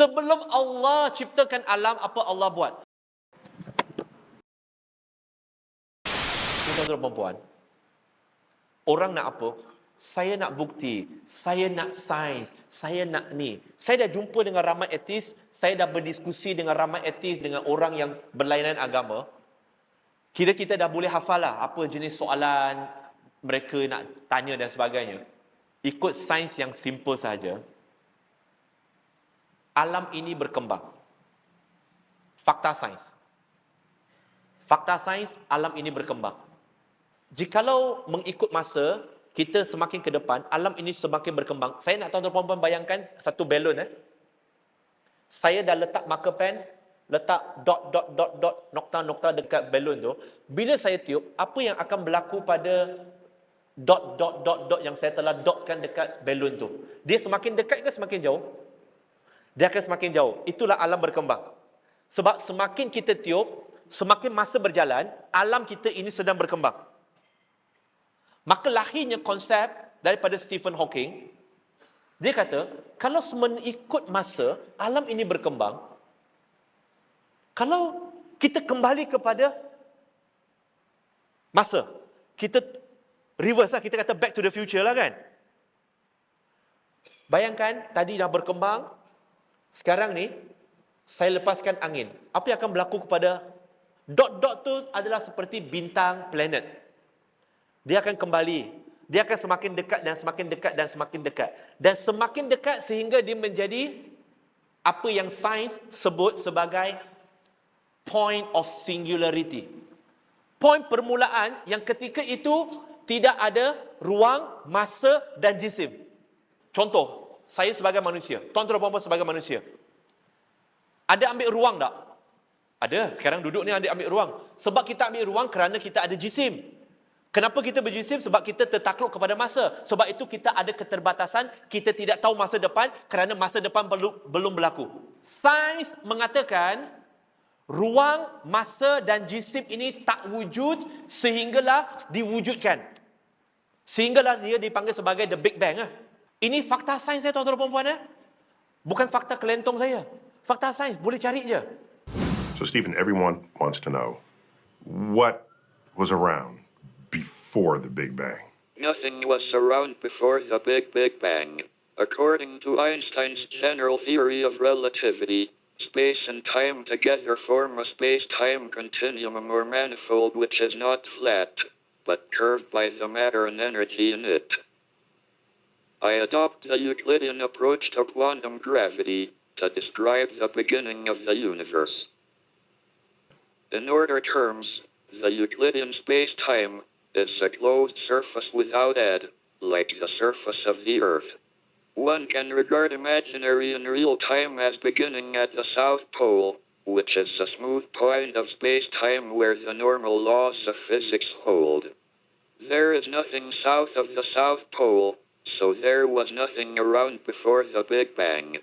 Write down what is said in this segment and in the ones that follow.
Sebelum Allah ciptakan alam, apa Allah buat? Tuan-tuan dan perempuan, orang nak apa? Saya nak bukti, saya nak sains, saya nak ni. Saya dah jumpa dengan ramai etis, saya dah berdiskusi dengan ramai etis, dengan orang yang berlainan agama. Kira kita dah boleh hafal lah apa jenis soalan mereka nak tanya dan sebagainya. Ikut sains yang simple saja. Alam ini berkembang. Fakta sains. Fakta sains, alam ini berkembang. Jikalau mengikut masa, kita semakin ke depan, alam ini semakin berkembang. Saya nak tuan-tuan puan bayangkan satu balon eh. Saya dah letak marker pen, letak dot dot dot dot nokta-nokta dekat balon tu. Bila saya tiup, apa yang akan berlaku pada dot dot dot dot yang saya telah dotkan dekat balon tu? Dia semakin dekat ke semakin jauh? Dia akan semakin jauh. Itulah alam berkembang. Sebab semakin kita tiup, semakin masa berjalan, alam kita ini sedang berkembang. Maka lahirnya konsep daripada Stephen Hawking. Dia kata, kalau mengikut masa, alam ini berkembang. Kalau kita kembali kepada masa, kita reverse lah, kita kata back to the future lah kan. Bayangkan, tadi dah berkembang, sekarang ni, saya lepaskan angin. Apa yang akan berlaku kepada dot-dot tu adalah seperti bintang planet dia akan kembali. Dia akan semakin dekat dan semakin dekat dan semakin dekat. Dan semakin dekat sehingga dia menjadi apa yang sains sebut sebagai point of singularity. Point permulaan yang ketika itu tidak ada ruang, masa dan jisim. Contoh, saya sebagai manusia, tuan-tuan dan sebagai manusia. Ada ambil ruang tak? Ada. Sekarang duduk ni ada ambil ruang. Sebab kita ambil ruang kerana kita ada jisim. Kenapa kita berjisim? Sebab kita tertakluk kepada masa. Sebab itu kita ada keterbatasan, kita tidak tahu masa depan kerana masa depan belum, belum berlaku. Sains mengatakan ruang, masa dan jisim ini tak wujud sehinggalah diwujudkan. Sehinggalah dia dipanggil sebagai the Big Bang. Eh. Ini fakta sains saya tuan-tuan dan puan eh? Bukan fakta kelentong saya. Fakta sains, boleh cari je. So, Stephen, everyone wants to know what was around before the Big Bang? Nothing was around before the Big Big Bang. According to Einstein's general theory of relativity, space and time together form a space-time continuum or manifold which is not flat, but curved by the matter and energy in it. I adopt a Euclidean approach to quantum gravity to describe the beginning of the universe. In order terms, the Euclidean space-time is a closed surface without edge, like the surface of the Earth. One can regard imaginary and real time as beginning at the South Pole, which is a smooth point of space-time where the normal laws of physics hold. There is nothing south of the South Pole, so there was nothing around before the Big Bang.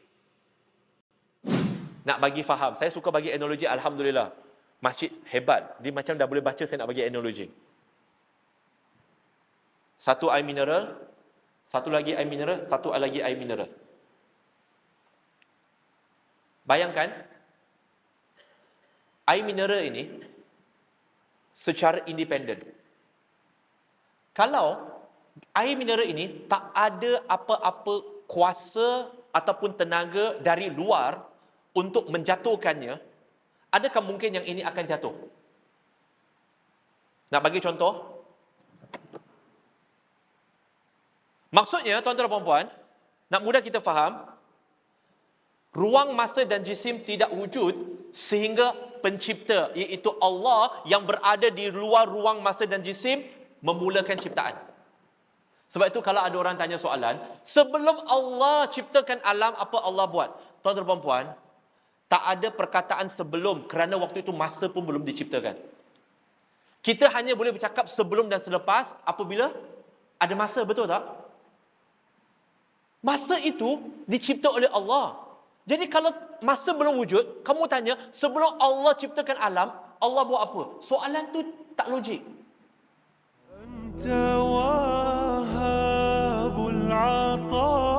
Nak bagi faham, saya suka bagi analogi Alhamdulillah. Masjid hebat, dia macam dah boleh baca saya nak bagi analogi. Satu air mineral, satu lagi air mineral, satu lagi air mineral. Bayangkan, air mineral ini secara independen. Kalau air mineral ini tak ada apa-apa kuasa ataupun tenaga dari luar untuk menjatuhkannya, adakah mungkin yang ini akan jatuh? Nak bagi contoh, Maksudnya, tuan-tuan dan puan-puan, nak mudah kita faham, ruang masa dan jisim tidak wujud sehingga pencipta, iaitu Allah yang berada di luar ruang masa dan jisim, memulakan ciptaan. Sebab itu kalau ada orang tanya soalan, sebelum Allah ciptakan alam, apa Allah buat? Tuan dan perempuan, tak ada perkataan sebelum kerana waktu itu masa pun belum diciptakan. Kita hanya boleh bercakap sebelum dan selepas apabila ada masa, betul tak? Masa itu dicipta oleh Allah. Jadi kalau masa belum wujud, kamu tanya, sebelum Allah ciptakan alam, Allah buat apa? Soalan tu tak logik. Entawah. وهاب العطاء